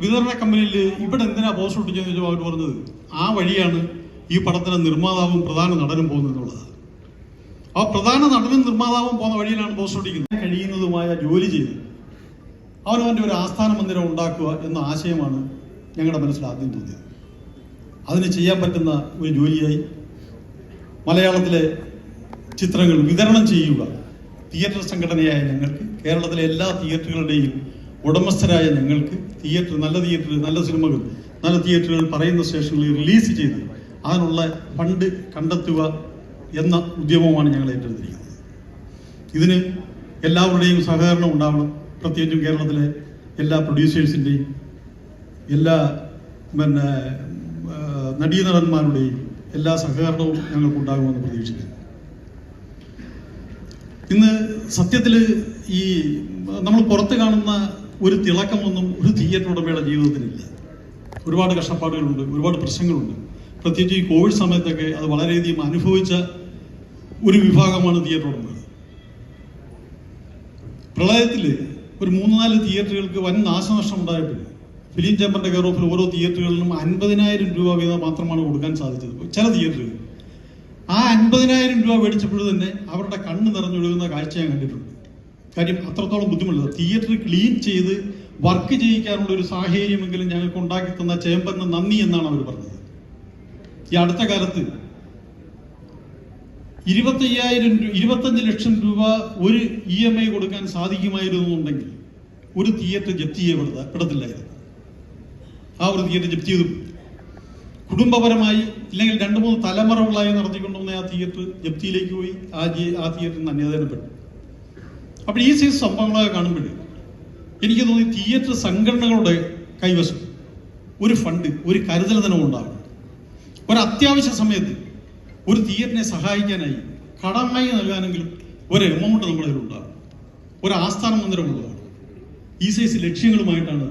വിതരണ കമ്പനിയിൽ ഇവിടെ എന്തിനാ പോസ്റ്റ് ഒട്ടിച്ചെന്ന് ചോദിച്ചപ്പോൾ അവർ പറഞ്ഞത് ആ വഴിയാണ് ഈ പടത്തിന് നിർമ്മാതാവും പ്രധാന നടനും പോകുന്നത് എന്നുള്ളത് ആ പ്രധാന നടനും നിർമ്മാതാവും പോകുന്ന വഴിയിലാണ് പോസ്റ്റ് ഒട്ടിക്കുന്നത് കഴിയുന്നതുമായ ജോലി ചെയ്ത് അവനവന്റെ ഒരു ആസ്ഥാന മന്ദിരം ഉണ്ടാക്കുക എന്ന ആശയമാണ് ഞങ്ങളുടെ മനസ്സിൽ ആദ്യം തോന്നിയത്. അതിന് ചെയ്യാൻ പറ്റുന്ന ഒരു ജോലിയായി മലയാളത്തിലെ ചിത്രങ്ങൾ വിതരണം ചെയ്യുക തിയേറ്റർ സംഘടനയായ ഞങ്ങൾക്ക് കേരളത്തിലെ എല്ലാ തിയേറ്ററുകളുടെയും ഉടമസ്ഥരായ നിങ്ങൾക്ക് തിയേറ്റർ നല്ല തിയേറ്റർ നല്ല സിനിമകൾ നല്ല തിയേറ്ററുകൾ പറയുന്ന സ്റ്റേഷനിൽ റിലീസ് ചെയ്ത് അതിനുള്ള ഫണ്ട് കണ്ടെത്തുക എന്ന ഉദ്യമമാണ് ഞങ്ങൾ ഏറ്റെടുത്തിരിക്കുന്നത്. ഇതിന് എല്ലാവരുടെയും സഹകരണം ഉണ്ടാവണം. പ്രത്യേകിച്ചും കേരളത്തിലെ എല്ലാ പ്രൊഡ്യൂസേഴ്സിന്റെയും എല്ലാ പിന്നെ നടീ നടീനടന്മാരുടെയും എല്ലാ സഹകരണവും ഞങ്ങൾക്കുണ്ടാകുമെന്ന് പ്രതീക്ഷിക്കുന്നു. ഇന്ന് സത്യത്തിൽ ഈ നമ്മൾ പുറത്ത് കാണുന്ന ഒരു തിളക്കമൊന്നും ഒരു തിയേറ്റർ ഉടമയുടെ ജീവിതത്തിലില്ല. ഒരുപാട് കഷ്ടപ്പാടുകളുണ്ട് ഒരുപാട് പ്രശ്നങ്ങളുണ്ട്. പ്രത്യേകിച്ച് ഈ കോവിഡ് സമയത്തൊക്കെ അത് വളരെയധികം അനുഭവിച്ച ഒരു വിഭാഗമാണ് തിയേറ്റർ ഉടമകൾ. പ്രളയത്തിൽ ഒരു മൂന്ന് നാല് തിയേറ്ററുകൾക്ക് വൻ നാശനഷ്ടം ഉണ്ടായിട്ടുണ്ട്. ഫിലിം ചേമ്പറിന്റെ കെയർ ഓഫിൽ ഓരോ തിയേറ്ററുകളിലും അൻപതിനായിരം രൂപ വീതം മാത്രമാണ് കൊടുക്കാൻ സാധിച്ചത്. ചില തിയേറ്ററുകൾ. ആ അൻപതിനായിരം രൂപ മേടിച്ചപ്പോൾ തന്നെ അവരുടെ കണ്ണ് നിറഞ്ഞൊഴുകുന്ന കാഴ്ച ഞാൻ കണ്ടിട്ടുണ്ട്. കാര്യം അത്രത്തോളം ബുദ്ധിമുട്ടില്ല തിയേറ്റർ ക്ലീൻ ചെയ്ത് വർക്ക് ചെയ്യിക്കാനുള്ള ഒരു സാഹചര്യമെങ്കിലും ഞങ്ങൾക്ക് ഉണ്ടാക്കി തന്ന ചേമ്പെന്ന് നന്ദി എന്നാണ് അവർ പറഞ്ഞത്. ഈ അടുത്ത കാലത്ത് ഇരുപത്തയ്യായിരം ഇരുപത്തഞ്ച് ലക്ഷം രൂപ ഒരു ഇ എം ഐ കൊടുക്കാൻ സാധിക്കുമായിരുന്നു എന്നുണ്ടെങ്കിൽ ഒരു തിയേറ്റർ ജപ്തി ചെയ്യപ്പെടുത്ത പെടത്തില്ലായിരുന്നു. ആ ഒരു തിയേറ്റർ ജപ്തി ചെയ്തു. കുടുംബപരമായി ഇല്ലെങ്കിൽ രണ്ട് മൂന്ന് തലമുറകളായി നടത്തിക്കൊണ്ടുവന്ന ആ തിയേറ്റർ ജപ്തിയിലേക്ക് പോയി. ആ ആ തിയേറ്ററിന് അന്യതനപ്പെട്ടു അപ്പോൾ ഈ സൈസ് സംഭവങ്ങളൊക്കെ കാണുമ്പോൾ എനിക്ക് തോന്നി തിയേറ്റർ സംഘടനകളുടെ കൈവശം ഒരു ഫണ്ട് ഒരു കരുതൽ ധനം ഉണ്ടാകണം ഒരു അത്യാവശ്യ സമയത്ത് ഒരു തിയേറ്ററിനെ സഹായിക്കാനായി കടമായി നൽകാനെങ്കിലും ഒരു എമൗണ്ട് നമ്മുടെ ഉണ്ടാകും ഒരു ആസ്ഥാന മന്ദിരം ഉള്ളതാണ് ഈ സൈസ് ലക്ഷ്യങ്ങളുമായിട്ടാണ്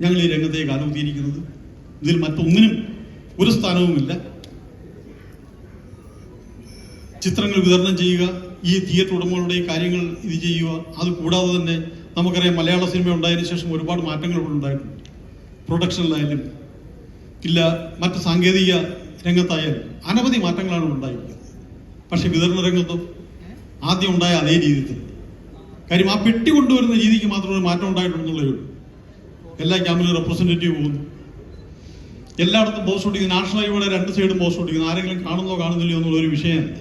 ഞങ്ങൾ ഈ രംഗത്തേക്ക് ആലോചിച്ചിരിക്കുന്നത്. ഇതിൽ മറ്റൊന്നിനും ഒരു സ്ഥാനവുമില്ല. ചിത്രങ്ങൾ വിതരണം ചെയ്യുക ഈ തിയേറ്റർ ഉടമകളുടെയും കാര്യങ്ങൾ ഇത് ചെയ്യുക അത് കൂടാതെ തന്നെ നമുക്കറിയാം മലയാള സിനിമ ഉണ്ടായതിനു ശേഷം ഒരുപാട് മാറ്റങ്ങൾ ഇവിടെ ഉണ്ടായിട്ടുണ്ട്. പ്രൊഡക്ഷനിലായാലും ഇല്ല മറ്റ് സാങ്കേതിക രംഗത്തായാലും അനവധി മാറ്റങ്ങളാണ് ഉണ്ടായിരിക്കുന്നത്. പക്ഷേ വിതരണ രംഗത്തും ആദ്യം ഉണ്ടായ അതേ രീതിയിൽ തന്നെ. കാര്യം ആ പെട്ടി കൊണ്ടുവരുന്ന രീതിക്ക് മാത്രമേ മാറ്റം ഉണ്ടായിട്ടുള്ളൂ എല്ലാ ക്യാമ്പിലും റെപ്രസെന്റേറ്റീവ് പോകുന്നു. എല്ലായിടത്തും ബോസ് ഓടിക്കുന്നു നാഷണൽ ഹൈവേയുടെ രണ്ട് സൈഡും ബോസ് ഓടിക്കുന്നു ആരെങ്കിലും കാണുന്നോ കാണുന്നില്ലയോ എന്നുള്ള ഒരു വിഷയമല്ല.